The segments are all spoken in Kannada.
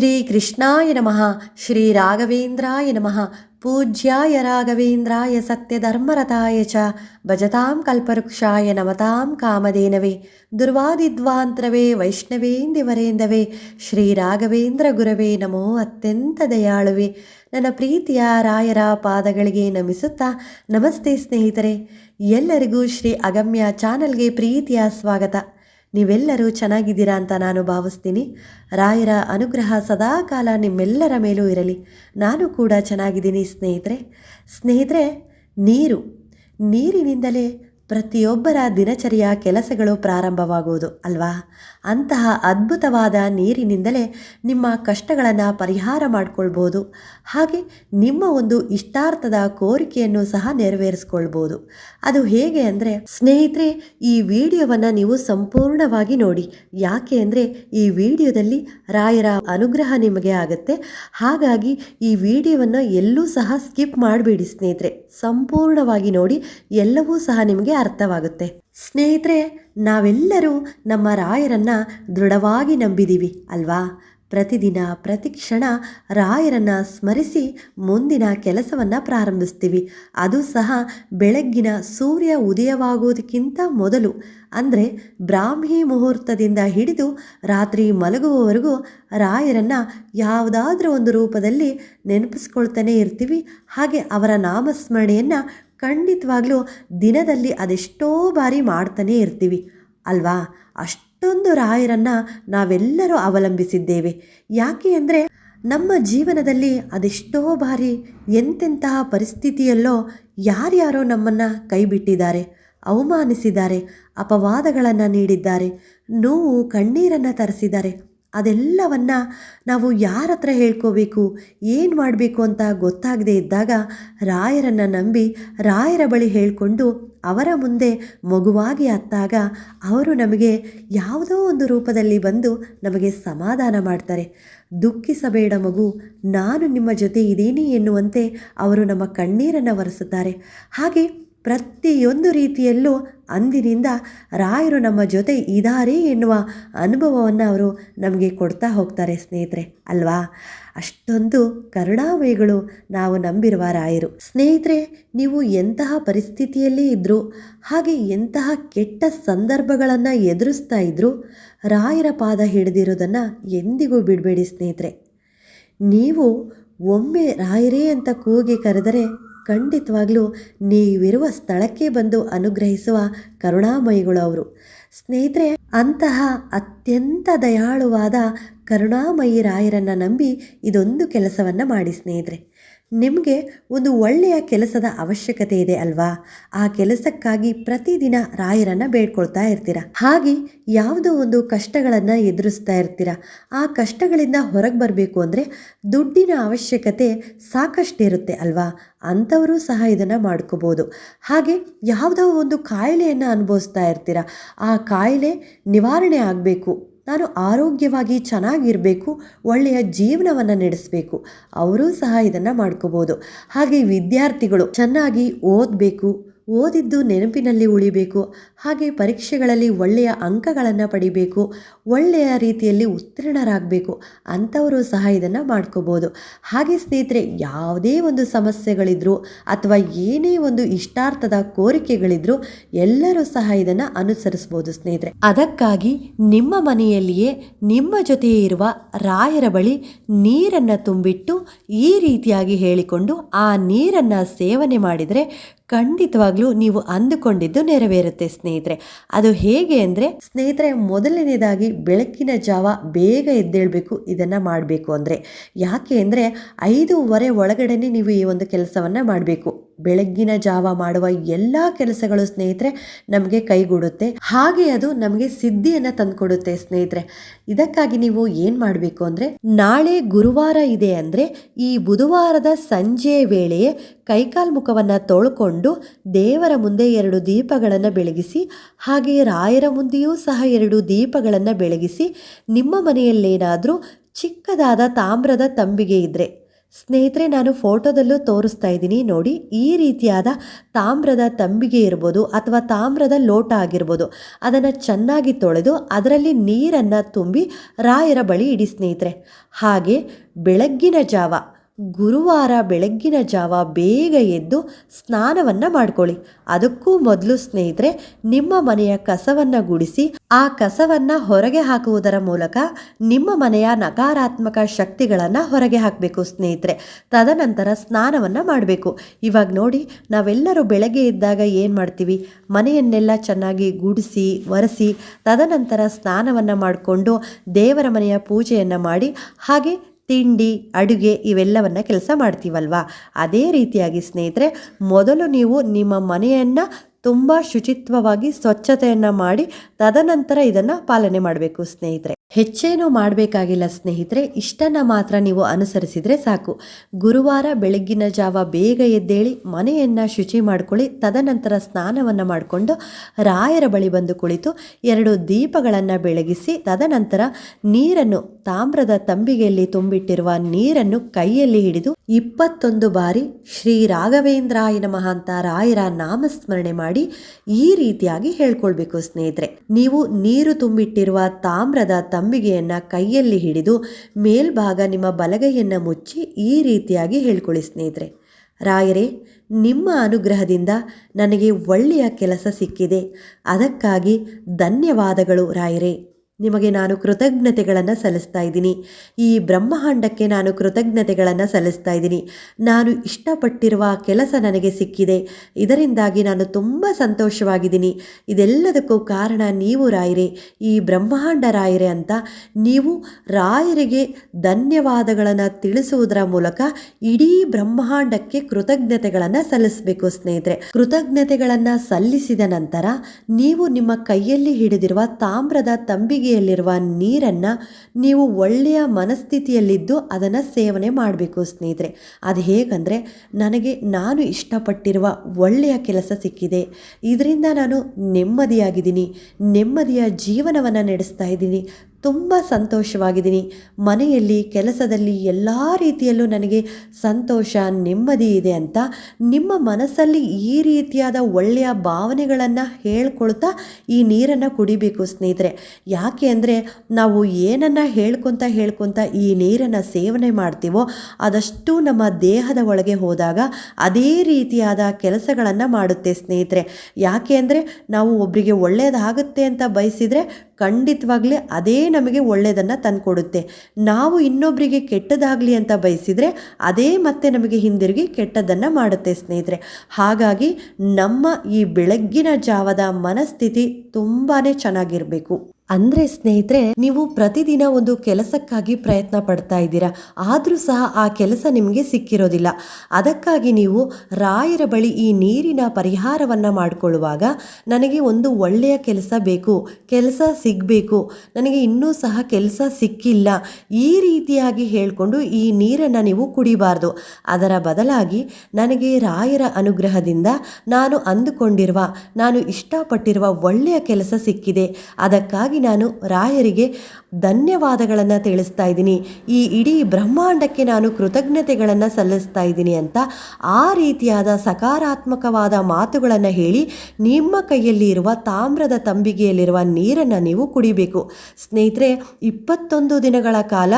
ಶ್ರೀ ಕೃಷ್ಣಾಯ ನಮಃ ಶ್ರೀ ರಾಘವೇಂದ್ರಾಯ ನಮಃ, ಪೂಜ್ಯಾಯ ರಾಘವೇಂದ್ರಾಯ ಸತ್ಯಧರ್ಮರತಾಯ ಚ, ಭಜತಾಂ ಕಲ್ಪವೃಕ್ಷಾಯ ನಮತಾಂ ಕಾಮಧೇನವೇ, ದುರ್ವಾದಿದ್ವಾಂತ್ರವೇ ವೈಷ್ಣವೇಂದಿವರೇಂದವೇ ಶ್ರೀ ರಾಘವೇಂದ್ರ ಗುರವೇ, ನಮೋ ಅತ್ಯಂತ ದಯಾಳುವೆ. ನನ್ನ ಪ್ರೀತಿಯ ರಾಯರ ಪಾದಗಳಿಗೆ ನಮಿಸುತ್ತಾ ನಮಸ್ತೆ ಸ್ನೇಹಿತರೆ. ಎಲ್ಲರಿಗೂ ಶ್ರೀ ಅಗಮ್ಯ ಚಾನಲ್ಗೆ ಪ್ರೀತಿಯ ಸ್ವಾಗತ. ನೀವೆಲ್ಲರೂ ಚೆನ್ನಾಗಿದ್ದೀರಾ ಅಂತ ನಾನು ಭಾವಿಸ್ತೀನಿ. ರಾಯರ ಅನುಗ್ರಹ ಸದಾಕಾಲ ನಿಮ್ಮೆಲ್ಲರ ಮೇಲೂ ಇರಲಿ. ನಾನು ಕೂಡ ಚೆನ್ನಾಗಿದ್ದೀನಿ ಸ್ನೇಹಿತರೆ. ಸ್ನೇಹಿತರೆ, ನೀರು. ನೀರಿನಿಂದಲೇ ಪ್ರತಿಯೊಬ್ಬರ ದಿನಚರಿಯ ಕೆಲಸಗಳು ಪ್ರಾರಂಭವಾಗುವುದು ಅಲ್ವಾ? ಅಂತಹ ಅದ್ಭುತವಾದ ನೀರಿನಿಂದಲೇ ನಿಮ್ಮ ಕಷ್ಟಗಳನ್ನು ಪರಿಹಾರ ಮಾಡಿಕೊಳ್ಬೋದು. ಹಾಗೆ ನಿಮ್ಮ ಒಂದು ಇಷ್ಟಾರ್ಥದ ಕೋರಿಕೆಯನ್ನು ಸಹ ನೆರವೇರಿಸ್ಕೊಳ್ಬೋದು. ಅದು ಹೇಗೆ ಅಂದರೆ, ಸ್ನೇಹಿತರೆ, ಈ ವಿಡಿಯೋವನ್ನು ನೀವು ಸಂಪೂರ್ಣವಾಗಿ ನೋಡಿ. ಯಾಕೆ ಅಂದರೆ, ಈ ವಿಡಿಯೋದಲ್ಲಿ ರಾಯರ ಅನುಗ್ರಹ ನಿಮಗೆ ಆಗುತ್ತೆ. ಹಾಗಾಗಿ ಈ ವಿಡಿಯೋವನ್ನು ಎಲ್ಲೂ ಸಹ ಸ್ಕಿಪ್ ಮಾಡಬೇಡಿ ಸ್ನೇಹಿತರೆ. ಸಂಪೂರ್ಣವಾಗಿ ನೋಡಿ, ಎಲ್ಲವೂ ಸಹ ನಿಮಗೆ ಅರ್ಥವಾಗುತ್ತೆ. ಸ್ನೇಹಿತರೆ, ನಾವೆಲ್ಲರೂ ನಮ್ಮ ರಾಯರನ್ನು ದೃಢವಾಗಿ ನಂಬಿದ್ದೀವಿ ಅಲ್ವಾ? ಪ್ರತಿದಿನ, ಪ್ರತಿ ಕ್ಷಣ ರಾಯರನ್ನು ಸ್ಮರಿಸಿ ಮುಂದಿನ ಕೆಲಸವನ್ನು ಪ್ರಾರಂಭಿಸ್ತೀವಿ. ಅದು ಸಹ ಬೆಳಗ್ಗಿನ ಸೂರ್ಯ ಉದಯವಾಗೋದಕ್ಕಿಂತ ಮೊದಲು. ಅಂದರೆ ಬ್ರಾಹ್ಮಿ ಮುಹೂರ್ತದಿಂದ ಹಿಡಿದು ರಾತ್ರಿ ಮಲಗುವವರೆಗೂ ರಾಯರನ್ನು ಯಾವುದಾದ್ರೂ ಒಂದು ರೂಪದಲ್ಲಿ ನೆನಪಿಸ್ಕೊಳ್ತಾನೆ ಇರ್ತೀವಿ. ಹಾಗೆ ಅವರ ನಾಮಸ್ಮರಣೆಯನ್ನು ಖಂಡಿತವಾಗ್ಲೂ ದಿನದಲ್ಲಿ ಅದೆಷ್ಟೋ ಬಾರಿ ಮಾಡ್ತಾನೇ ಇರ್ತೀವಿ. ಅಲ್ವಾ? ಅಷ್ಟೊಂದು ರಾಯರನ್ನು ನಾವೆಲ್ಲರೂ ಅವಲಂಬಿಸಿದ್ದೇವೆ. ಯಾಕೆ ಅಂದರೆ ನಮ್ಮ ಜೀವನದಲ್ಲಿ ಅದೆಷ್ಟೋ ಬಾರಿ ಎಂತೆಂತಹ ಪರಿಸ್ಥಿತಿಯಲ್ಲೋ ಯಾರ್ಯಾರೋ ನಮ್ಮನ್ನು ಕೈಬಿಟ್ಟಿದ್ದಾರೆ, ಅವಮಾನಿಸಿದ್ದಾರೆ, ಅಪವಾದಗಳನ್ನು ನೀಡಿದ್ದಾರೆ, ನೋವು, ಕಣ್ಣೀರನ್ನು ತರಿಸಿದ್ದಾರೆ. ಅದೆಲ್ಲವನ್ನು ನಾವು ಯಾರ ಹತ್ರ ಹೇಳ್ಕೋಬೇಕು, ಏನು ಮಾಡಬೇಕು ಅಂತ ಗೊತ್ತಾಗದೇ ಇದ್ದಾಗ ರಾಯರನ್ನು ನಂಬಿ ರಾಯರ ಬಳಿ ಹೇಳಿಕೊಂಡು ಅವರ ಮುಂದೆ ಮಗುವಾಗಿ ಅತ್ತಾಗ ಅವರು ನಮಗೆ ಯಾವುದೋ ಒಂದು ರೂಪದಲ್ಲಿ ಬಂದು ನಮಗೆ ಸಮಾಧಾನ ಮಾಡ್ತಾರೆ. ದುಃಖಿಸಬೇಡ ಮಗು, ನಾನು ನಿಮ್ಮ ಜೊತೆ ಇದ್ದೀನಿ ಎನ್ನುವಂತೆ ಅವರು ನಮ್ಮ ಕಣ್ಣೀರನ್ನು ಒರೆಸುತ್ತಾರೆ. ಹಾಗೆ ಪ್ರತಿಯೊಂದು ರೀತಿಯಲ್ಲೂ ಅಂದಿನಿಂದ ರಾಯರು ನಮ್ಮ ಜೊತೆ ಇದ್ದಾರೆ ಎನ್ನುವ ಅನುಭವವನ್ನು ಅವರು ನಮಗೆ ಕೊಡ್ತಾ ಹೋಗ್ತಾರೆ ಸ್ನೇಹಿತರೆ, ಅಲ್ವಾ? ಅಷ್ಟೊಂದು ಕರುಣಾಮಯಿಗಳು ನಾವು ನಂಬಿರುವ ರಾಯರು. ಸ್ನೇಹಿತರೆ, ನೀವು ಎಂತಹ ಪರಿಸ್ಥಿತಿಯಲ್ಲೇ ಇದ್ದರೂ ಹಾಗೆ ಎಂತಹ ಕೆಟ್ಟ ಸಂದರ್ಭಗಳನ್ನು ಎದುರಿಸ್ತಾ ಇದ್ದರೂ ರಾಯರ ಪಾದ ಹಿಡಿದಿರೋದನ್ನು ಎಂದಿಗೂ ಬಿಡಬೇಡಿ ಸ್ನೇಹಿತರೆ. ನೀವು ಒಮ್ಮೆ ರಾಯರೇ ಅಂತ ಕೂಗಿ ಕರೆದರೆ ಖಂಡಿತವಾಗ್ಲೂ ನೀವಿರುವ ಸ್ಥಳಕ್ಕೆ ಬಂದು ಅನುಗ್ರಹಿಸುವ ಕರುಣಾಮಯಿಗಳು ಅವರು. ಸ್ನೇಹಿತರೆ, ಅಂತಹ ಅತ್ಯಂತ ದಯಾಳುವಾದ ಕರುಣಾಮಯಿ ರಾಯರನ್ನು ನಂಬಿ ಇದೊಂದು ಕೆಲಸವನ್ನು ಮಾಡಿ ಸ್ನೇಹಿತರೆ. ನಿಮಗೆ ಒಂದು ಒಳ್ಳೆಯ ಕೆಲಸದ ಅವಶ್ಯಕತೆ ಇದೆ ಅಲ್ವಾ? ಆ ಕೆಲಸಕ್ಕಾಗಿ ಪ್ರತಿದಿನ ರಾಯರನ್ನು ಬೇಡ್ಕೊಳ್ತಾ ಇರ್ತೀರ? ಹಾಗೆ ಯಾವುದೋ ಒಂದು ಕಷ್ಟಗಳನ್ನು ಎದುರಿಸ್ತಾ ಇರ್ತೀರ? ಆ ಕಷ್ಟಗಳಿಂದ ಹೊರಗೆ ಬರಬೇಕು ಅಂದರೆ ದುಡ್ಡಿನ ಅವಶ್ಯಕತೆ ಸಾಕಷ್ಟು ಇರುತ್ತೆ ಅಲ್ವಾ? ಅಂಥವರು ಸಹ ಇದನ್ನು ಮಾಡ್ಕೋಬೋದು. ಹಾಗೆ ಯಾವುದೋ ಒಂದು ಕಾಯಿಲೆಯನ್ನು ಅನುಭವಿಸ್ತಾ ಇರ್ತೀರ? ಆ ಕಾಯಿಲೆ ನಿವಾರಣೆ ಆಗಬೇಕು. ನಾನು ಆರೋಗ್ಯವಾಗಿ ಚೆನ್ನಾಗಿರಬೇಕು ಒಳ್ಳೆಯ ಜೀವನವನ್ನು ನಡೆಸಬೇಕು. ಅವರೂ ಸಹ ಇದನ್ನು ಮಾಡ್ಕೋಬೋದು. ಹಾಗೆ ವಿದ್ಯಾರ್ಥಿಗಳು ಚೆನ್ನಾಗಿ ಓದಬೇಕು. ಓದಿದ್ದು ನೆನಪಿನಲ್ಲಿ ಉಳಿಬೇಕು, ಹಾಗೆ ಪರೀಕ್ಷೆಗಳಲ್ಲಿ ಒಳ್ಳೆಯ ಅಂಕಗಳನ್ನು ಪಡಿಬೇಕು, ಒಳ್ಳೆಯ ರೀತಿಯಲ್ಲಿ ಉತ್ತೀರ್ಣರಾಗಬೇಕು, ಅಂಥವರು ಸಹ ಇದನ್ನು ಮಾಡ್ಕೋಬೋದು. ಹಾಗೆ ಸ್ನೇಹಿತರೆ, ಯಾವುದೇ ಒಂದು ಸಮಸ್ಯೆಗಳಿದ್ರು ಅಥವಾ ಏನೇ ಒಂದು ಇಷ್ಟಾರ್ಥದ ಕೋರಿಕೆಗಳಿದ್ರು ಎಲ್ಲರೂ ಸಹ ಇದನ್ನು ಅನುಸರಿಸ್ಬೋದು ಸ್ನೇಹಿತರೆ. ಅದಕ್ಕಾಗಿ ನಿಮ್ಮ ಮನೆಯಲ್ಲಿಯೇ ನಿಮ್ಮ ಜೊತೆ ಇರುವ ರಾಯರ ಬಳಿ ನೀರನ್ನು ತುಂಬಿಟ್ಟು ಈ ರೀತಿಯಾಗಿ ಹೇಳಿಕೊಂಡು ಆ ನೀರನ್ನು ಸೇವನೆ ಮಾಡಿದರೆ ಖಂಡಿತವಾಗ್ಲೂ ನೀವು ಅಂದುಕೊಂಡಿದ್ದು ನೆರವೇರುತ್ತೆ, ಸ್ನೇಹಿತರೆ. ಅದು ಹೇಗೆ ಅಂದರೆ, ಸ್ನೇಹಿತರೆ, ಮೊದಲನೇದಾಗಿ ಬೆಳಕಿನ ಜಾವ ಬೇಗ ಎದ್ದೇಳಬೇಕು, ಇದನ್ನು ಮಾಡಬೇಕು ಅಂದರೆ. ಯಾಕೆ ಅಂದರೆ, ಐದೂವರೆ ಒಳಗಡೆನೆ ನೀವು ಈ ಒಂದು ಕೆಲಸವನ್ನು ಮಾಡಬೇಕು. ಬೆಳಗ್ಗಿನ ಜಾವ ಮಾಡುವ ಎಲ್ಲ ಕೆಲಸಗಳು, ಸ್ನೇಹಿತರೆ, ನಮಗೆ ಕೈಗೂಡುತ್ತೆ. ಹಾಗೆ ಅದು ನಮಗೆ ಸಿದ್ಧಿಯನ್ನು ತಂದುಕೊಡುತ್ತೆ, ಸ್ನೇಹಿತರೆ. ಇದಕ್ಕಾಗಿ ನೀವು ಏನು ಮಾಡಬೇಕು ಅಂದರೆ, ನಾಳೆ ಗುರುವಾರ ಇದೆ ಅಂದರೆ, ಈ ಬುಧವಾರದ ಸಂಜೆ ವೇಳೆಯೇ ಕೈಕಾಲು ಮುಖವನ್ನು ತೊಳ್ಕೊಂಡು ದೇವರ ಮುಂದೆ ಎರಡು ದೀಪಗಳನ್ನು ಬೆಳಗಿಸಿ ಹಾಗೆಯೇ ರಾಯರ ಮುಂದೆಯೂ ಸಹ ಎರಡು ದೀಪಗಳನ್ನು ಬೆಳಗಿಸಿ, ನಿಮ್ಮ ಮನೆಯಲ್ಲೇನಾದರೂ ಚಿಕ್ಕದಾದ ತಾಮ್ರದ ತಂಬಿಗೆ ಇದ್ದರೆ ಸ್ನೇಹಿತರೆ, ನಾನು ಫೋಟೋದಲ್ಲೂ ತೋರಿಸ್ತಾ ಇದ್ದೀನಿ. ನೋಡಿ, ಈ ರೀತಿಯಾದ ತಾಮ್ರದ ತಂಬಿಗೆ ಇರ್ಬೋದು ಅಥವಾ ತಾಮ್ರದ ಲೋಟ ಆಗಿರ್ಬೋದು. ಅದನ್ನು ಚೆನ್ನಾಗಿ ತೊಳೆದು ಅದರಲ್ಲಿ ನೀರನ್ನು ತುಂಬಿ ರಾಯರ ಬಳಿ ಇಡಿ ಸ್ನೇಹಿತರೆ. ಹಾಗೆ ಬೆಳಗ್ಗಿನ ಜಾವ ಗುರುವಾರ ಬೆಳಗ್ಗಿನ ಜಾವ ಬೇಗ ಎದ್ದು ಸ್ನಾನವನ್ನು ಮಾಡ್ಕೊಳ್ಳಿ. ಅದಕ್ಕೂ ಮೊದಲು ಸ್ನೇಹಿತರೆ, ನಿಮ್ಮ ಮನೆಯ ಕಸವನ್ನು ಗುಡಿಸಿ, ಆ ಕಸವನ್ನು ಹೊರಗೆ ಹಾಕುವುದರ ಮೂಲಕ ನಿಮ್ಮ ಮನೆಯ ನಕಾರಾತ್ಮಕ ಶಕ್ತಿಗಳನ್ನು ಹೊರಗೆ ಹಾಕಬೇಕು ಸ್ನೇಹಿತರೆ. ತದನಂತರ ಸ್ನಾನವನ್ನು ಮಾಡಬೇಕು. ಇವಾಗ ನೋಡಿ, ನಾವೆಲ್ಲರೂ ಬೆಳಗ್ಗೆ ಇದ್ದಾಗ ಏನು ಮಾಡ್ತೀವಿ? ಮನೆಯನ್ನೆಲ್ಲ ಚೆನ್ನಾಗಿ ಗುಡಿಸಿ, ಒರೆಸಿ, ತದನಂತರ ಸ್ನಾನವನ್ನು ಮಾಡಿಕೊಂಡು ದೇವರ ಮನೆಯ ಪೂಜೆಯನ್ನು ಮಾಡಿ, ಹಾಗೆ ತಿಂಡಿ, ಅಡುಗೆ ಇವೆಲ್ಲವನ್ನು ಕೆಲಸ ಮಾಡ್ತೀವಲ್ವಾ? ಅದೇ ರೀತಿಯಾಗಿ ಸ್ನೇಹಿತರೆ, ಮೊದಲು ನೀವು ನಿಮ್ಮ ಮನೆಯನ್ನು ತುಂಬ ಶುಚಿತ್ವವಾಗಿ ಸ್ವಚ್ಛತೆಯನ್ನು ಮಾಡಿ ತದನಂತರ ಇದನ್ನು ಪಾಲನೆ ಮಾಡಬೇಕು ಸ್ನೇಹಿತರೆ. ಹೆಚ್ಚೇನು ಮಾಡಬೇಕಾಗಿಲ್ಲ ಸ್ನೇಹಿತರೆ, ಇಷ್ಟನ್ನು ಮಾತ್ರ ನೀವು ಅನುಸರಿಸಿದರೆ ಸಾಕು. ಗುರುವಾರ ಬೆಳಗ್ಗಿನ ಜಾವ ಬೇಗ ಎದ್ದೇಳಿ ಮನೆಯನ್ನು ಶುಚಿ ಮಾಡ್ಕೊಳ್ಳಿ, ತದನಂತರ ಸ್ನಾನವನ್ನು ಮಾಡಿಕೊಂಡು ರಾಯರ ಬಳಿ ಬಂದು ಕುಳಿತು ಎರಡು ದೀಪಗಳನ್ನು ಬೆಳಗಿಸಿ, ತದನಂತರ ನೀರನ್ನು ತಾಮ್ರದ ತಂಬಿಗೆಯಲ್ಲಿ ತುಂಬಿಟ್ಟಿರುವ ನೀರನ್ನು ಕೈಯಲ್ಲಿ ಹಿಡಿದು ಇಪ್ಪತ್ತೊಂದು ಬಾರಿ ಶ್ರೀ ರಾಘವೇಂದ್ರಾಯ ನಮಃ ಅಂತ ರಾಯರ ನಾಮಸ್ಮರಣೆ ಮಾಡಿ ಈ ರೀತಿಯಾಗಿ ಹೇಳ್ಕೊಳ್ಬೇಕು ಸ್ನೇಹಿತರೆ. ನೀವು ನೀರು ತುಂಬಿಟ್ಟಿರುವ ತಾಮ್ರದ ತಂಬಿಗೆಯನ್ನು ಕೈಯಲ್ಲಿ ಹಿಡಿದು ಮೇಲ್ಭಾಗ ನಿಮ್ಮ ಬಲಗೈಯನ್ನು ಮುಚ್ಚಿ ಈ ರೀತಿಯಾಗಿ ಹೇಳ್ಕೊಳ್ಳಿ ಸ್ನೇಹಿತರೆ. ರಾಯರೇ, ನಿಮ್ಮ ಅನುಗ್ರಹದಿಂದ ನನಗೆ ಒಳ್ಳೆಯ ಕೆಲಸ ಸಿಕ್ಕಿದೆ. ಅದಕ್ಕಾಗಿ ಧನ್ಯವಾದಗಳು ರಾಯರೇ. ನಿಮಗೆ ನಾನು ಕೃತಜ್ಞತೆಗಳನ್ನು ಸಲ್ಲಿಸ್ತಾ ಇದ್ದೀನಿ. ಈ ಬ್ರಹ್ಮಾಂಡಕ್ಕೆ ನಾನು ಕೃತಜ್ಞತೆಗಳನ್ನು ಸಲ್ಲಿಸ್ತಾ ಇದ್ದೀನಿ. ನಾನು ಇಷ್ಟಪಟ್ಟಿರುವ ಕೆಲಸ ನನಗೆ ಸಿಕ್ಕಿದೆ. ಇದರಿಂದಾಗಿ ನಾನು ತುಂಬ ಸಂತೋಷವಾಗಿದ್ದೀನಿ. ಇದೆಲ್ಲದಕ್ಕೂ ಕಾರಣ ನೀವು ರಾಯರೇ, ಈ ಬ್ರಹ್ಮಾಂಡ ರಾಯರೆ ಅಂತ ನೀವು ರಾಯರಿಗೆ ಧನ್ಯವಾದಗಳನ್ನು ತಿಳಿಸುವುದರ ಮೂಲಕ ಇಡೀ ಬ್ರಹ್ಮಾಂಡಕ್ಕೆ ಕೃತಜ್ಞತೆಗಳನ್ನು ಸಲ್ಲಿಸಬೇಕು ಸ್ನೇಹಿತರೆ. ಕೃತಜ್ಞತೆಗಳನ್ನು ಸಲ್ಲಿಸಿದ ನಂತರ ನೀವು ನಿಮ್ಮ ಕೈಯಲ್ಲಿ ಹಿಡಿದಿರುವ ತಾಮ್ರದ ತಂಬಿಗೆ ಯಲ್ಲಿರುವ ನೀರನ್ನು ನೀವು ಒಳ್ಳೆಯ ಮನಸ್ಥಿತಿಯಲ್ಲಿದ್ದು ಅದನ್ನು ಸೇವನೆ ಮಾಡಬೇಕು ಸ್ನೇಹಿತರೆ. ಅದು ಹೇಗಂದರೆ ನನಗೆ ನಾನು ಇಷ್ಟಪಟ್ಟಿರುವ ಒಳ್ಳೆಯ ಕೆಲಸ ಸಿಕ್ಕಿದೆ. ಇದರಿಂದ ನಾನು ನೆಮ್ಮದಿಯಾಗಿದ್ದೀನಿ. ನೆಮ್ಮದಿಯ ಜೀವನವನ್ನು ನಡೆಸ್ತಾ ಇದ್ದೀನಿ. ತುಂಬ ಸಂತೋಷವಾಗಿದ್ದೀನಿ. ಮನೆಯಲ್ಲಿ, ಕೆಲಸದಲ್ಲಿ ಎಲ್ಲ ರೀತಿಯಲ್ಲೂ ನನಗೆ ಸಂತೋಷ, ನೆಮ್ಮದಿ ಇದೆ ಅಂತ ನಿಮ್ಮ ಮನಸ್ಸಲ್ಲಿ ಈ ರೀತಿಯಾದ ಒಳ್ಳೆಯ ಭಾವನೆಗಳನ್ನು ಹೇಳ್ಕೊಳ್ತಾ ಈ ನೀರನ್ನು ಕುಡಿಬೇಕು ಸ್ನೇಹಿತರೆ. ಯಾಕೆ ಅಂದರೆ ನಾವು ಏನನ್ನು ಹೇಳ್ಕೊತ ಹೇಳ್ಕೊತ ಈ ನೀರನ್ನು ಸೇವನೆ ಮಾಡ್ತೀವೋ ಅದಷ್ಟು ನಮ್ಮ ದೇಹದ ಒಳಗೆ ಹೋದಾಗ ಅದೇ ರೀತಿಯಾದ ಕೆಲಸಗಳನ್ನು ಮಾಡುತ್ತೆ ಸ್ನೇಹಿತರೆ. ಯಾಕೆ ಅಂದರೆ ನಾವು ಒಬ್ಬರಿಗೆ ಒಳ್ಳೆಯದಾಗುತ್ತೆ ಅಂತ ಬಯಸಿದರೆ ಖಂಡಿತವಾಗ್ಲೇ ಅದೇ ನಮಗೆ ಒಳ್ಳೆಯದನ್ನು ತಂದುಕೊಡುತ್ತೆ. ನಾವು ಇನ್ನೊಬ್ಬರಿಗೆ ಕೆಟ್ಟದಾಗಲಿ ಅಂತ ಬಯಸಿದರೆ ಅದೇ ಮತ್ತೆ ನಮಗೆ ಹಿಂದಿರುಗಿ ಕೆಟ್ಟದ್ದನ್ನು ಮಾಡುತ್ತೆ ಸ್ನೇಹಿತರೆ. ಹಾಗಾಗಿ ನಮ್ಮ ಈ ಬೆಳಗ್ಗಿನ ಜಾವದ ಮನಸ್ಥಿತಿ ತುಂಬಾ ಚೆನ್ನಾಗಿರಬೇಕು. ಅಂದರೆ ಸ್ನೇಹಿತರೆ, ನೀವು ಪ್ರತಿದಿನ ಒಂದು ಕೆಲಸಕ್ಕಾಗಿ ಪ್ರಯತ್ನ ಪಡ್ತಾ ಇದ್ದೀರಾ? ಆದರೂ ಸಹ ಆ ಕೆಲಸ ನಿಮಗೆ ಸಿಕ್ಕಿರೋದಿಲ್ಲ. ಅದಕ್ಕಾಗಿ ನೀವು ರಾಯರ ಬಳಿ ಈ ನೀರಿನ ಪರಿಹಾರವನ್ನು ಮಾಡಿಕೊಳ್ಳುವಾಗ ನನಗೆ ಒಂದು ಒಳ್ಳೆಯ ಕೆಲಸ ಬೇಕು, ಕೆಲಸ ಸಿಗಬೇಕು. ನನಗೆ ಇನ್ನೂ ಸಹ ಕೆಲಸ ಸಿಕ್ಕಿಲ್ಲ. ಈ ರೀತಿಯಾಗಿ ಹೇಳಿಕೊಂಡು ಈ ನೀರನ್ನು ನೀವು ಕುಡಿಬಾರ್ದು. ಅದರ ಬದಲಾಗಿ ನನಗೆ ರಾಯರ ಅನುಗ್ರಹದಿಂದ ನಾನು ಅಂದುಕೊಂಡಿರುವ, ನಾನು ಇಷ್ಟಪಟ್ಟಿರುವ ಒಳ್ಳೆಯ ಕೆಲಸ ಸಿಕ್ಕಿದೆ. ಅದಕ್ಕಾಗಿ ನಾನು ರಾಯರಿಗೆ ಧನ್ಯವಾದಗಳನ್ನು ತಿಳಿಸ್ತಾ ಇದ್ದೀನಿ. ಈ ಇಡೀ ಬ್ರಹ್ಮಾಂಡಕ್ಕೆ ನಾನು ಕೃತಜ್ಞತೆಗಳನ್ನು ಸಲ್ಲಿಸ್ತಾ ಇದ್ದೀನಿ ಅಂತ ಆ ರೀತಿಯಾದ ಸಕಾರಾತ್ಮಕವಾದ ಮಾತುಗಳನ್ನು ಹೇಳಿ ನಿಮ್ಮ ಕೈಯಲ್ಲಿ ಇರುವ ತಾಮ್ರದ ತಂಬಿಗೆಯಲ್ಲಿರುವ ನೀರನ್ನು ನೀವು ಕುಡಿಬೇಕು. ಸ್ನೇಹಿತರೆ, ಇಪ್ಪತ್ತೊಂದು ದಿನಗಳ ಕಾಲ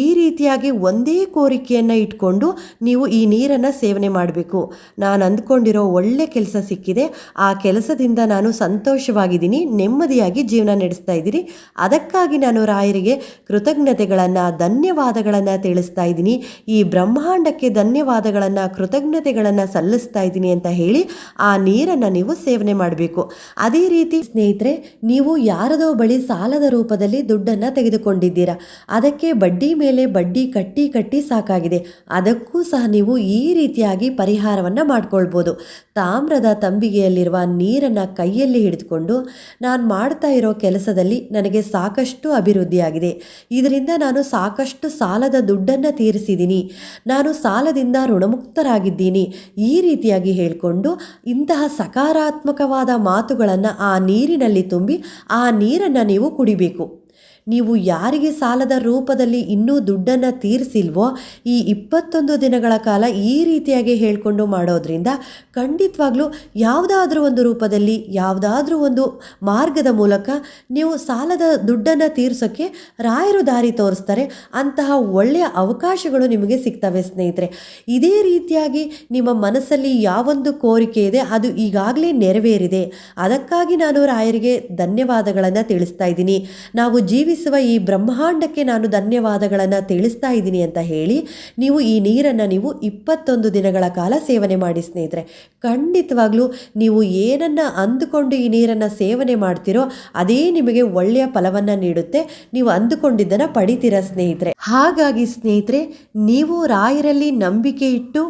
ಈ ರೀತಿಯಾಗಿ ಒಂದೇ ಕೋರಿಕೆಯನ್ನು ಇಟ್ಕೊಂಡು ನೀವು ಈ ನೀರನ್ನು ಸೇವನೆ ಮಾಡಬೇಕು. ನಾನು ಅಂದ್ಕೊಂಡಿರೋ ಒಳ್ಳೆ ಕೆಲಸ ಸಿಕ್ಕಿದೆ. ಆ ಕೆಲಸದಿಂದ ನಾನು ಸಂತೋಷವಾಗಿದ್ದೀನಿ, ನೆಮ್ಮದಿಯಾಗಿ ಜೀವನ ನಡೆಸ್ತಾ ಇದ್ದೀರಿ ಅದಕ್ಕಾಗಿ ನಾನು ರಾಯರಿಗೆ ಕೃತಜ್ಞತೆಗಳನ್ನು, ಧನ್ಯವಾದಗಳನ್ನು ತಿಳಿಸ್ತಾ ಇದ್ದೀನಿ. ಈ ಬ್ರಹ್ಮಾಂಡಕ್ಕೆ ಧನ್ಯವಾದಗಳನ್ನು, ಕೃತಜ್ಞತೆಗಳನ್ನು ಸಲ್ಲಿಸ್ತಾ ಇದ್ದೀನಿ ಅಂತ ಹೇಳಿ ಆ ನೀರನ್ನು ನೀವು ಸೇವನೆ ಮಾಡಬೇಕು. ಅದೇ ರೀತಿ ಸ್ನೇಹಿತರೆ, ನೀವು ಯಾರದೋ ಬಳಿ ಸಾಲದ ರೂಪದಲ್ಲಿ ದುಡ್ಡನ್ನು ತೆಗೆದುಕೊಂಡಿದ್ದೀರಾ. ಅದಕ್ಕೆ ಬಡ್ಡಿ ಮೇಲೆ ಬಡ್ಡಿ ಕಟ್ಟಿ ಕಟ್ಟಿ ಸಾಕಾಗಿದೆ. ಅದಕ್ಕೂ ಸಹ ನೀವು ಈ ರೀತಿಯಾಗಿ ಪರಿಹಾರವನ್ನು ಮಾಡ್ಕೊಳ್ಬೋದು. ತಾಮ್ರದ ತಂಬಿಗೆಯಲ್ಲಿರುವ ನೀರನ್ನು ಕೈಯಲ್ಲಿ ಹಿಡಿದುಕೊಂಡು ನಾನು ಮಾಡ್ತಾ ಇರೋ ಕೆಲಸದಲ್ಲಿ ನನಗೆ ಸಾಕಷ್ಟು ಅಭಿವೃದ್ಧಿಯಾಗಿದೆ. ಇದರಿಂದ ನಾನು ಸಾಕಷ್ಟು ಸಾಲದ ದುಡ್ಡನ್ನು ತೀರಿಸಿದ್ದೀನಿ. ನಾನು ಸಾಲದಿಂದ ಋಣಮುಕ್ತರಾಗಿದ್ದೀನಿ. ಈ ರೀತಿಯಾಗಿ ಹೇಳಿಕೊಂಡು ಇಂತಹ ಸಕಾರಾತ್ಮಕವಾದ ಮಾತುಗಳನ್ನು ಆ ನೀರಿನಲ್ಲಿ ತುಂಬಿ ಆ ನೀರನ್ನು ನೀವು ಕುಡಿಬೇಕು. ನೀವು ಯಾರಿಗೆ ಸಾಲದ ರೂಪದಲ್ಲಿ ಇನ್ನೂ ದುಡ್ಡನ್ನು ತೀರಿಸಿಲ್ವೋ ಈ ಇಪ್ಪತ್ತೊಂದು ದಿನಗಳ ಕಾಲ ಈ ರೀತಿಯಾಗಿ ಹೇಳಿಕೊಂಡು ಮಾಡೋದ್ರಿಂದ ಖಂಡಿತವಾಗ್ಲೂ ಯಾವುದಾದ್ರೂ ಒಂದು ರೂಪದಲ್ಲಿ, ಯಾವುದಾದ್ರೂ ಒಂದು ಮಾರ್ಗದ ಮೂಲಕ ನೀವು ಸಾಲದ ದುಡ್ಡನ್ನು ತೀರಿಸೋಕ್ಕೆ ರಾಯರು ದಾರಿ ತೋರಿಸ್ತಾರೆ. ಅಂತಹ ಒಳ್ಳೆಯ ಅವಕಾಶಗಳು ನಿಮಗೆ ಸಿಗ್ತವೆ ಸ್ನೇಹಿತರೆ. ಇದೇ ರೀತಿಯಾಗಿ ನಿಮ್ಮ ಮನಸ್ಸಲ್ಲಿ ಯಾವೊಂದು ಕೋರಿಕೆ ಇದೆ, ಅದು ಈಗಾಗಲೇ ನೆರವೇರಿದೆ. ಅದಕ್ಕಾಗಿ ನಾನು ರಾಯರಿಗೆ ಧನ್ಯವಾದಗಳನ್ನು ತಿಳಿಸ್ತಾ ಇದ್ದೀನಿ. ನಾವು ಜೀವಿಸುವ ಈ ಬ್ರಹ್ಮಾಂಡಕ್ಕೆ ನಾನು ಧನ್ಯವಾದಗಳನ್ನು ತಿಳಿಸ್ತಾ ಇದ್ದೀನಿ ಅಂತ ಹೇಳಿ ನೀವು ಈ ನೀರನ್ನು ನೀವು ಇಪ್ಪತ್ತೊಂದು ದಿನಗಳ ಕಾಲ ಸೇವನೆ ಮಾಡಿ ಸ್ನೇಹಿತರೆ. ಖಂಡಿತವಾಗ್ಲೂ ನೀವು ಏನನ್ನು ಅಂದುಕೊಂಡು ಈ ನೀರನ್ನು ಸೇವನೆ ಮಾಡ್ತೀರೋ ಅದೇ ನಿಮಗೆ ಒಳ್ಳೆಯ ಫಲವನ್ನು ನೀಡುತ್ತೆ. ನೀವು ಅಂದುಕೊಂಡಿದ್ದನ್ನು ಪಡಿತೀರ ಸ್ನೇಹಿತರೆ. ಹಾಗಾಗಿ ಸ್ನೇಹಿತರೆ, ನೀವು ರಾಯರಲ್ಲಿ ನಂಬಿಕೆ ಇಟ್ಟು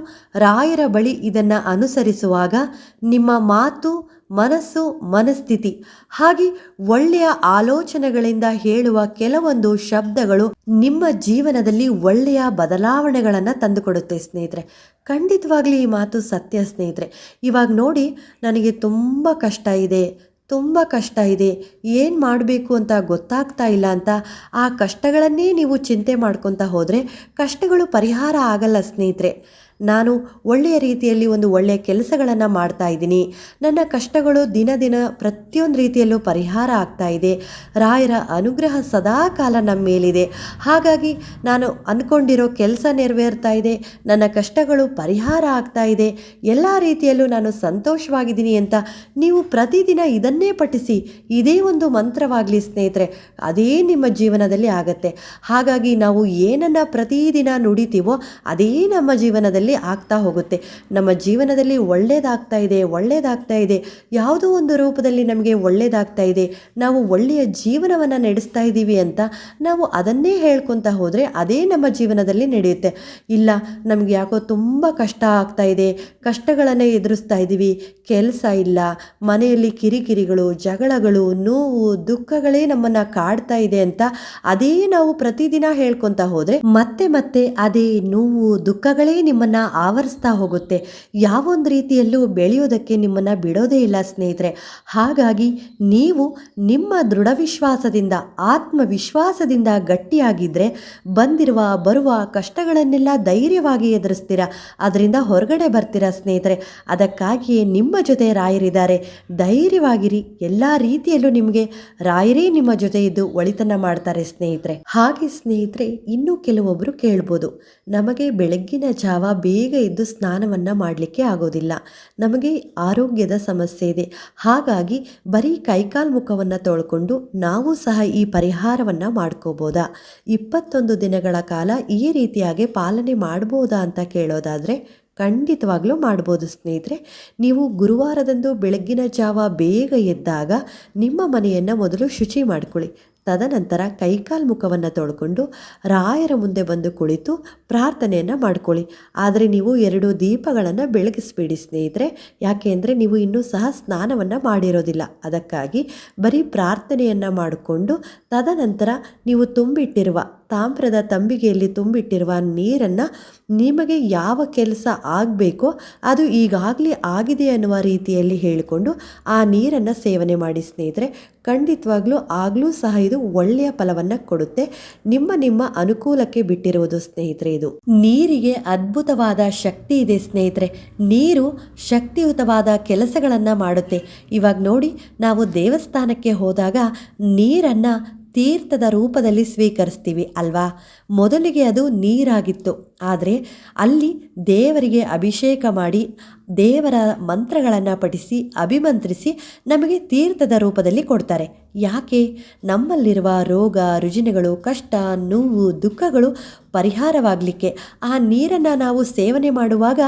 ರಾಯರ ಬಳಿ ಇದನ್ನು ಅನುಸರಿಸುವಾಗ ನಿಮ್ಮ ಮಾತು ಮನಸ್ಸು ಮನಸ್ಥಿತಿ. ಹಾಗೆ ಒಳ್ಳೆಯ ಆಲೋಚನೆಗಳಿಂದ ಹೇಳುವ ಕೆಲವೊಂದು ಶಬ್ದಗಳು ನಿಮ್ಮ ಜೀವನದಲ್ಲಿ ಒಳ್ಳೆಯ ಬದಲಾವಣೆಗಳನ್ನು ತಂದುಕೊಡುತ್ತೆ ಸ್ನೇಹಿತರೆ. ಖಂಡಿತವಾಗ್ಲಿ ಈ ಮಾತು ಸತ್ಯ ಸ್ನೇಹಿತರೆ. ಇವಾಗ ನೋಡಿ, ನನಗೆ ತುಂಬ ಕಷ್ಟ ಇದೆ, ತುಂಬ ಕಷ್ಟ ಇದೆ, ಏನು ಮಾಡಬೇಕು ಅಂತ ಗೊತ್ತಾಗ್ತಾ ಇಲ್ಲ ಅಂತ ಆ ಕಷ್ಟಗಳನ್ನೇ ನೀವು ಚಿಂತೆ ಮಾಡ್ಕೊತಾ ಹೋದರೆ ಕಷ್ಟಗಳು ಪರಿಹಾರ ಆಗಲ್ಲ ಸ್ನೇಹಿತರೆ. ನಾನು ಒಳ್ಳೆಯ ರೀತಿಯಲ್ಲಿ ಒಂದು ಒಳ್ಳೆಯ ಕೆಲಸಗಳನ್ನು ಮಾಡ್ತಾ ಇದ್ದೀನಿ. ನನ್ನ ಕಷ್ಟಗಳು ದಿನ ದಿನ ಪ್ರತಿಯೊಂದು ರೀತಿಯಲ್ಲೂ ಪರಿಹಾರ ಆಗ್ತಾ ಇದೆ. ರಾಯರ ಅನುಗ್ರಹ ಸದಾ ಕಾಲ ನಮ್ಮ ಮೇಲಿದೆ. ಹಾಗಾಗಿ ನಾನು ಅಂದ್ಕೊಂಡಿರೋ ಕೆಲಸ ನೆರವೇರ್ತಾ ಇದೆ. ನನ್ನ ಕಷ್ಟಗಳು ಪರಿಹಾರ ಆಗ್ತಾ ಇದೆ. ಎಲ್ಲ ರೀತಿಯಲ್ಲೂ ನಾನು ಸಂತೋಷವಾಗಿದ್ದೀನಿ ಅಂತ ನೀವು ಪ್ರತಿದಿನ ಇದನ್ನೇ ಪಠಿಸಿ, ಇದೇ ಒಂದು ಮಂತ್ರವಾಗಲಿ ಸ್ನೇಹಿತರೆ, ಅದೇ ನಿಮ್ಮ ಜೀವನದಲ್ಲಿ ಆಗತ್ತೆ. ಹಾಗಾಗಿ ನಾವು ಏನನ್ನು ಪ್ರತಿದಿನ ನುಡಿತೀವೋ, ಅದೇ ನಮ್ಮ ಜೀವನದಲ್ಲಿ ಆಗ್ತಾ ಹೋಗುತ್ತೆ. ನಮ್ಮ ಜೀವನದಲ್ಲಿ ಒಳ್ಳೆಯದಾಗ್ತಾ ಇದೆ ಒಳ್ಳೆಯದಾಗ್ತಾ ಇದೆ. ಯಾವುದೋ ಒಂದು ರೂಪದಲ್ಲಿ ನಮಗೆ ಒಳ್ಳೆಯದಾಗ್ತಾ ಇದೆ. ನಾವು ಒಳ್ಳೆಯ ಜೀವನವನ್ನು ನಡೆಸ್ತಾ ಇದ್ದೀವಿ ಅಂತ ನಾವು ಅದನ್ನೇ ಹೇಳ್ಕೊತ ಹೋದರೆ ಅದೇ ನಮ್ಮ ಜೀವನದಲ್ಲಿ ನಡೆಯುತ್ತೆ. ಇಲ್ಲ, ನಮಗೆ ಯಾಕೋ ತುಂಬ ಕಷ್ಟ ಆಗ್ತಾ ಇದೆ. ಕಷ್ಟಗಳನ್ನೇ ಎದುರಿಸ್ತಾ ಇದ್ದೀವಿ. ಕೆಲಸ ಇಲ್ಲ. ಮನೆಯಲ್ಲಿ ಕಿರಿಕಿರಿಗಳು, ಜಗಳಗಳು, ನೋವು, ದುಃಖಗಳೇ ನಮ್ಮನ್ನು ಕಾಡ್ತಾ ಇದೆ ಅಂತ ಅದೇ ನಾವು ಪ್ರತಿದಿನ ಹೇಳ್ಕೊತ ಹೋದರೆ ಮತ್ತೆ ಮತ್ತೆ ಅದೇ ನೋವು, ದುಃಖಗಳೇ ನಿಮ್ಮನ್ನು ಆವರಿಸ್ತಾ ಹೋಗುತ್ತೆ. ಯಾವೊಂದು ರೀತಿಯಲ್ಲೂ ಬೆಳೆಯೋದಕ್ಕೆ ನಿಮ್ಮನ್ನು ಬಿಡೋದೇ ಇಲ್ಲ ಸ್ನೇಹಿತರೆ. ಹಾಗಾಗಿ ನೀವು ನಿಮ್ಮ ದೃಢವಿಶ್ವಾಸದಿಂದ, ಆತ್ಮವಿಶ್ವಾಸದಿಂದ ಗಟ್ಟಿಯಾಗಿದ್ದರೆ ಬಂದಿರುವ, ಬರುವ ಕಷ್ಟಗಳನ್ನೆಲ್ಲ ಧೈರ್ಯವಾಗಿ ಎದುರಿಸ್ತೀರ? ಅದರಿಂದ ಹೊರಗಡೆ ಬರ್ತೀರಾ ಸ್ನೇಹಿತರೆ? ಅದಕ್ಕಾಗಿಯೇ ನಿಮ್ಮ ಜೊತೆ ರಾಯರಿದ್ದಾರೆ. ಧೈರ್ಯವಾಗಿರಿ. ಎಲ್ಲ ರೀತಿಯಲ್ಲೂ ನಿಮಗೆ ರಾಯರೇ ನಿಮ್ಮ ಜೊತೆ ಇದ್ದು ಒಳಿತನ ಮಾಡ್ತಾರೆ ಸ್ನೇಹಿತರೆ. ಹಾಗೆ ಸ್ನೇಹಿತರೆ, ಇನ್ನೂ ಕೆಲವೊಬ್ಬರು ಕೇಳ್ಬೋದು. ನಮಗೆ ಬೆಳಗ್ಗಿನ ಜಾವ ಬೇಗ ಎದ್ದು ಸ್ನಾನವನ್ನು ಮಾಡಲಿಕ್ಕೆ ಆಗೋದಿಲ್ಲ. ನಮಗೆ ಆರೋಗ್ಯದ ಸಮಸ್ಯೆ ಇದೆ. ಹಾಗಾಗಿ ಬರೀ ಕೈಕಾಲು ಮುಖವನ್ನು ತೊಳ್ಕೊಂಡು ನಾವು ಸಹ ಈ ಪರಿಹಾರವನ್ನು ಮಾಡ್ಕೋಬೋದಾ? ಇಪ್ಪತ್ತೊಂದು ದಿನಗಳ ಕಾಲ ಈ ರೀತಿಯಾಗಿ ಪಾಲನೆ ಮಾಡ್ಬೋದಾ ಅಂತ ಕೇಳೋದಾದರೆ ಖಂಡಿತವಾಗ್ಲೂ ಮಾಡ್ಬೋದು ಸ್ನೇಹಿತರೆ. ನೀವು ಗುರುವಾರದಂದು ಬೆಳಗ್ಗಿನ ಜಾವ ಬೇಗ ಎದ್ದಾಗ ನಿಮ್ಮ ಮನೆಯನ್ನು ಮೊದಲು ಶುಚಿ ಮಾಡ್ಕೊಳ್ಳಿ. ತದನಂತರ ಕೈಕಾಲು ಮುಖವನ್ನು ತೊಳ್ಕೊಂಡು ರಾಯರ ಮುಂದೆ ಬಂದು ಕುಳಿತು ಪ್ರಾರ್ಥನೆಯನ್ನು ಮಾಡ್ಕೊಳ್ಳಿ. ಆದರೆ ನೀವು ಎರಡು ದೀಪಗಳನ್ನು ಬೆಳಗಿಸ್ಬೇಡಿ ಸ್ನೇಹಿತರೆ. ಯಾಕೆ ಅಂದರೆ ನೀವು ಇನ್ನೂ ಸಹ ಸ್ನಾನವನ್ನು ಮಾಡಿರೋದಿಲ್ಲ. ಅದಕ್ಕಾಗಿ ಬರೀ ಪ್ರಾರ್ಥನೆಯನ್ನು ಮಾಡಿಕೊಂಡು ತದನಂತರ ನೀವು ತುಂಬಿಟ್ಟಿರುವ ತಾಮ್ರದ ತಂಬಿಗೆಯಲ್ಲಿ ತುಂಬಿಟ್ಟಿರುವ ನೀರನ್ನು ನಿಮಗೆ ಯಾವ ಕೆಲಸ ಆಗಬೇಕೋ ಅದು ಈಗಾಗಲೇ ಆಗಿದೆ ಅನ್ನುವ ರೀತಿಯಲ್ಲಿ ಹೇಳಿಕೊಂಡು ಆ ನೀರನ್ನು ಸೇವನೆ ಮಾಡಿ ಸ್ನೇಹಿತರೆ, ಖಂಡಿತವಾಗ್ಲೂ ಆಗಲೂ ಸಹ ಇದು ಒಳ್ಳೆಯ ಫಲವನ್ನು ಕೊಡುತ್ತೆ. ನಿಮ್ಮ ನಿಮ್ಮ ಅನುಕೂಲಕ್ಕೆ ಬಿಟ್ಟಿರುವುದು ಸ್ನೇಹಿತರೆ ಇದು. ನೀರಿಗೆ ಅದ್ಭುತವಾದ ಶಕ್ತಿ ಇದೆ ಸ್ನೇಹಿತರೆ. ನೀರು ಶಕ್ತಿಯುತವಾದ ಕೆಲಸಗಳನ್ನು ಮಾಡುತ್ತೆ. ಇವಾಗ ನೋಡಿ, ನಾವು ದೇವಸ್ಥಾನಕ್ಕೆ ಹೋದಾಗ ನೀರನ್ನು ತೀರ್ಥದ ರೂಪದಲ್ಲಿ ಸ್ವೀಕರಿಸ್ತೀವಿ ಅಲ್ವಾ? ಮೊದಲಿಗೆ ಅದು ನೀರಾಗಿತ್ತು. ಆದರೆ ಅಲ್ಲಿ ದೇವರಿಗೆ ಅಭಿಷೇಕ ಮಾಡಿ, ದೇವರ ಮಂತ್ರಗಳನ್ನು ಪಠಿಸಿ, ಅಭಿಮಂತ್ರಿಸಿ ನಮಗೆ ತೀರ್ಥದ ರೂಪದಲ್ಲಿ ಕೊಡ್ತಾರೆ. ಯಾಕೆ? ನಮ್ಮಲ್ಲಿರುವ ರೋಗ, ರುಜಿನಗಳು, ಕಷ್ಟ, ನೋವು, ದುಃಖಗಳು ಪರಿಹಾರವಾಗಲಿಕ್ಕೆ. ಆ ನೀರನ್ನು ನಾವು ಸೇವನೆ ಮಾಡುವಾಗ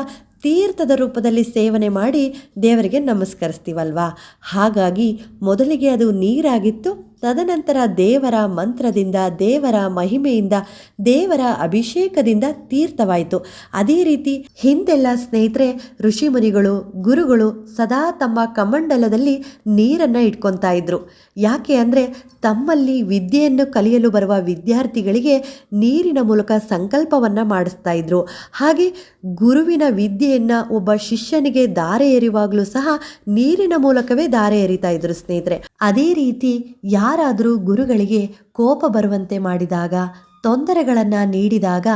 ತೀರ್ಥದ ರೂಪದಲ್ಲಿ ಸೇವನೆ ಮಾಡಿ ದೇವರಿಗೆ ನಮಸ್ಕರಿಸ್ತೀವಲ್ವಾ? ಹಾಗಾಗಿ ಮೊದಲಿಗೆ ಅದು ನೀರಾಗಿತ್ತು ತದನಂತರ ದೇವರ ಮಂತ್ರದಿಂದ, ದೇವರ ಮಹಿಮೆಯಿಂದ, ದೇವರ ಅಭಿಷೇಕದಿಂದ ತೀರ್ಥವಾಯಿತು. ಅದೇ ರೀತಿ ಹಿಂದೆಲ್ಲ ಸ್ನೇಹಿತರೆ, ಋಷಿಮುನಿಗಳು, ಗುರುಗಳು ಸದಾ ತಮ್ಮ ಕಮಂಡಲದಲ್ಲಿ ನೀರನ್ನು ಇಟ್ಕೊತಾ ಇದ್ರು. ಯಾಕೆ ಅಂದರೆ ತಮ್ಮಲ್ಲಿ ವಿದ್ಯೆಯನ್ನು ಕಲಿಯಲು ಬರುವ ವಿದ್ಯಾರ್ಥಿಗಳಿಗೆ ನೀರಿನ ಮೂಲಕ ಸಂಕಲ್ಪವನ್ನು ಮಾಡಿಸ್ತಾ ಇದ್ರು. ಹಾಗೆ ಗುರುವಿನ ವಿದ್ಯೆಯನ್ನು ಒಬ್ಬ ಶಿಷ್ಯನಿಗೆ ದಾರೆ ಎರಿವಾಗಲೂ ಸಹ ನೀರಿನ ಮೂಲಕವೇ ದಾರೆ ಎರಿತಾ ಇದ್ರು ಸ್ನೇಹಿತರೆ. ಅದೇ ರೀತಿ ಯಾರು ಯಾರಾದರೂ ಗುರುಗಳಿಗೆ ಕೋಪ ಬರುವಂತೆ ಮಾಡಿದಾಗ, ತೊಂದರೆಗಳನ್ನು ನೀಡಿದಾಗ,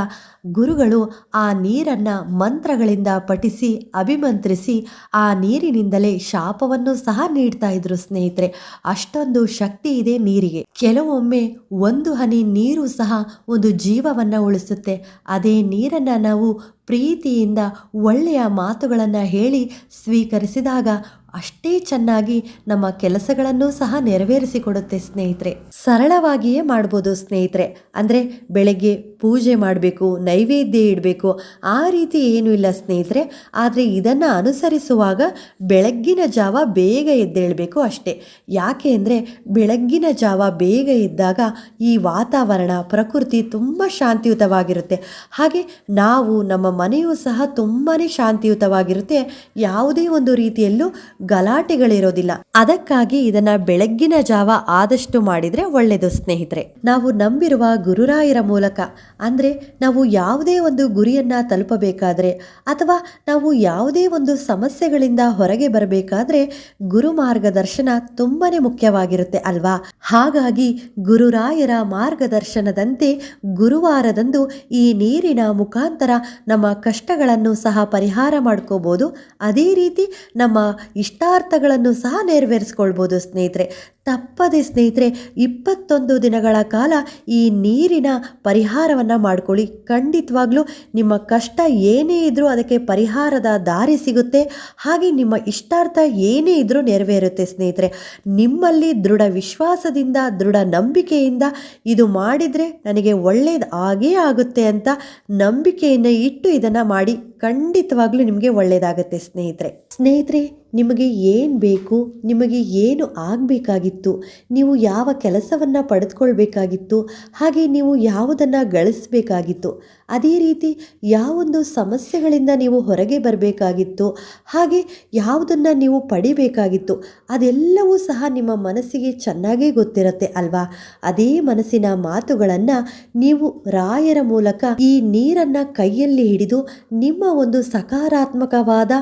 ಗುರುಗಳು ಆ ನೀರನ್ನು ಮಂತ್ರಗಳಿಂದ ಪಠಿಸಿ, ಅಭಿಮಂತ್ರಿಸಿ, ಆ ನೀರಿನಿಂದಲೇ ಶಾಪವನ್ನು ಸಹ ನೀಡ್ತಾ ಇದ್ರು ಸ್ನೇಹಿತರೆ. ಅಷ್ಟೊಂದು ಶಕ್ತಿ ಇದೆ ನೀರಿಗೆ. ಕೆಲವೊಮ್ಮೆ ಒಂದು ಹನಿ ನೀರು ಸಹ ಒಂದು ಜೀವವನ್ನು ಉಳಿಸುತ್ತೆ. ಅದೇ ನೀರನ್ನು ನಾವು ಪ್ರೀತಿಯಿಂದ ಒಳ್ಳೆಯ ಮಾತುಗಳನ್ನು ಹೇಳಿ ಸ್ವೀಕರಿಸಿದಾಗ ಅಷ್ಟೇ ಚೆನ್ನಾಗಿ ನಮ್ಮ ಕೆಲಸಗಳನ್ನು ಸಹ ನೆರವೇರಿಸಿಕೊಡುತ್ತೆ ಸ್ನೇಹಿತರೆ. ಸರಳವಾಗಿಯೇ ಮಾಡ್ಬೋದು ಸ್ನೇಹಿತರೆ. ಅಂದರೆ ಬೆಳಗ್ಗೆ ಪೂಜೆ ಮಾಡಬೇಕು, ನೈವೇದ್ಯ ಇಡಬೇಕು, ಆ ರೀತಿ ಏನೂ ಇಲ್ಲ ಸ್ನೇಹಿತರೆ. ಆದರೆ ಇದನ್ನು ಅನುಸರಿಸುವಾಗ ಬೆಳಗ್ಗಿನ ಜಾವ ಬೇಗ ಎದ್ದೇಳಬೇಕು ಅಷ್ಟೇ. ಯಾಕೆ ಅಂದರೆ ಬೆಳಗ್ಗಿನ ಜಾವ ಬೇಗ ಇದ್ದಾಗ ಈ ವಾತಾವರಣ, ಪ್ರಕೃತಿ ತುಂಬ ಶಾಂತಿಯುತವಾಗಿರುತ್ತೆ. ಹಾಗೆ ನಾವು ನಮ್ಮ ಮನೆಯೂ ಸಹ ತುಂಬಾ ಶಾಂತಿಯುತವಾಗಿರುತ್ತೆ. ಯಾವುದೇ ಒಂದು ರೀತಿಯಲ್ಲೂ ಗಲಾಟೆಗಳಿರೋದಿಲ್ಲ. ಅದಕ್ಕಾಗಿ ಇದನ್ನ ಬೆಳಗ್ಗಿನ ಜಾವ ಆದಷ್ಟು ಮಾಡಿದ್ರೆ ಒಳ್ಳೆಯದು ಸ್ನೇಹಿತರೆ. ನಾವು ನಂಬಿರುವ ಗುರುರಾಯರ ಮೂಲಕ, ಅಂದ್ರೆ ನಾವು ಯಾವುದೇ ಒಂದು ಗುರಿಯನ್ನ ತಲುಪಬೇಕಾದ್ರೆ, ಅಥವಾ ನಾವು ಯಾವುದೇ ಒಂದು ಸಮಸ್ಯೆಗಳಿಂದ ಹೊರಗೆ ಬರಬೇಕಾದ್ರೆ ಗುರು ಮಾರ್ಗದರ್ಶನ ತುಂಬಾನೇ ಮುಖ್ಯವಾಗಿರುತ್ತೆ ಅಲ್ವಾ? ಹಾಗಾಗಿ ಗುರುರಾಯರ ಮಾರ್ಗದರ್ಶನದಂತೆ ಗುರುವಾರದಂದು ಈ ನೀರಿನ ಮುಖಾಂತರ ನಮ್ಮ ಕಷ್ಟಗಳನ್ನು ಸಹ ಪರಿಹಾರ ಮಾಡ್ಕೋಬಹುದು ಅದೇ ರೀತಿ ನಮ್ಮ ಇಷ್ಟಾರ್ಥಗಳನ್ನು ಸಹ ನೆರವೇರಿಸ್ಕೊಳ್ಬೋದು ಸ್ನೇಹಿತರೆ. ತಪ್ಪದೆ ಸ್ನೇಹಿತರೆ, ಇಪ್ಪತ್ತೊಂದು ದಿನಗಳ ಕಾಲ ಈ ನೀರಿನ ಪರಿಹಾರವನ್ನು ಮಾಡ್ಕೊಳ್ಳಿ. ಖಂಡಿತವಾಗ್ಲೂ ನಿಮ್ಮ ಕಷ್ಟ ಏನೇ ಇದ್ದರೂ ಅದಕ್ಕೆ ಪರಿಹಾರದ ದಾರಿ ಸಿಗುತ್ತೆ. ಹಾಗೆ ನಿಮ್ಮ ಇಷ್ಟಾರ್ಥ ಏನೇ ಇದ್ದರೂ ನೆರವೇರುತ್ತೆ ಸ್ನೇಹಿತರೆ. ನಿಮ್ಮಲ್ಲಿ ದೃಢ ವಿಶ್ವಾಸದಿಂದ, ದೃಢ ನಂಬಿಕೆಯಿಂದ ಇದು ಮಾಡಿದರೆ ನನಗೆ ಒಳ್ಳೆಯದು ಆಗೇ ಆಗುತ್ತೆ ಅಂತ ನಂಬಿಕೆಯನ್ನು ಇಟ್ಟು ಇದನ್ನು ಮಾಡಿ ಖಂಡಿತವಾಗ್ಲೂ ನಿಮಗೆ ಒಳ್ಳೆಯದಾಗುತ್ತೆ ಸ್ನೇಹಿತರೆ. ಸ್ನೇಹಿತರೆ, ನಿಮಗೆ ಏನು ಬೇಕು, ನಿಮಗೆ ಏನು ಆಗಬೇಕಾಗಿತ್ತು ನೀವು ಯಾವ ಕೆಲಸವನ್ನು ಪಡೆದುಕೊಳ್ಬೇಕಾಗಿತ್ತು, ಹಾಗೆ ನೀವು ಯಾವುದನ್ನು ಗಳಿಸಬೇಕಾಗಿತ್ತು, ಅದೇ ರೀತಿ ಯಾವೊಂದು ಸಮಸ್ಯೆಗಳಿಂದ ನೀವು ಹೊರಗೆ ಬರಬೇಕಾಗಿತ್ತು, ಹಾಗೆ ಯಾವುದನ್ನು ನೀವು ಪಡಿಬೇಕಾಗಿತ್ತು, ಅದೆಲ್ಲವೂ ಸಹ ನಿಮ್ಮ ಮನಸ್ಸಿಗೆ ಚೆನ್ನಾಗೇ ಗೊತ್ತಿರುತ್ತೆ ಅಲ್ವಾ? ಅದೇ ಮನಸ್ಸಿನ ಮಾತುಗಳನ್ನು ನೀವು ರಾಯರ ಮೂಲಕ ಈ ನೀರನ್ನು ಕೈಯಲ್ಲಿ ಹಿಡಿದು ನಿಮ್ಮ ಒಂದು ಸಕಾರಾತ್ಮಕವಾದ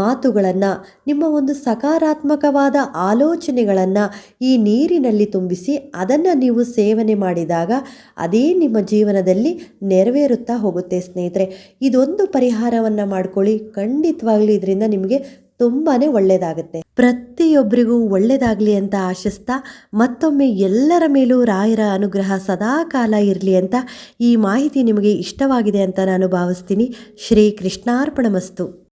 ಮಾತುಗಳನ್ನು, ನಿಮ್ಮ ಒಂದು ಸಕಾರಾತ್ಮಕವಾದ ಆಲೋಚನೆಗಳನ್ನು ಈ ನೀರಿನಲ್ಲಿ ತುಂಬಿಸಿ ಅದನ್ನು ನೀವು ಸೇವನೆ ಮಾಡಿದಾಗ ಅದೇ ನಿಮ್ಮ ಜೀವನದಲ್ಲಿ ನೆರವೇರುತ್ತಾ ಹೋಗುತ್ತೆ ಸ್ನೇಹಿತರೆ. ಇದೊಂದು ಪರಿಹಾರವನ್ನು ಮಾಡ್ಕೊಳ್ಳಿ. ಖಂಡಿತವಾಗ್ಲೂ ಇದರಿಂದ ನಿಮಗೆ ತುಂಬಾ ಒಳ್ಳೆಯದಾಗುತ್ತೆ ಪ್ರತಿಯೊಬ್ಬರಿಗೂ ಒಳ್ಳೆಯದಾಗಲಿ ಅಂತ ಆಶಿಸ್ತಾ ಮತ್ತೊಮ್ಮೆ ಎಲ್ಲರ ಮೇಲೂ ರಾಯರ ಅನುಗ್ರಹ ಸದಾ ಕಾಲ ಇರಲಿ ಅಂತ ಈ ಮಾಹಿತಿ ನಿಮಗೆ ಇಷ್ಟವಾಗಿದೆ ಅಂತ ನಾನು ಭಾವಿಸ್ತೀನಿ. ಶ್ರೀ ಕೃಷ್ಣಾರ್ಪಣಮಸ್ತು.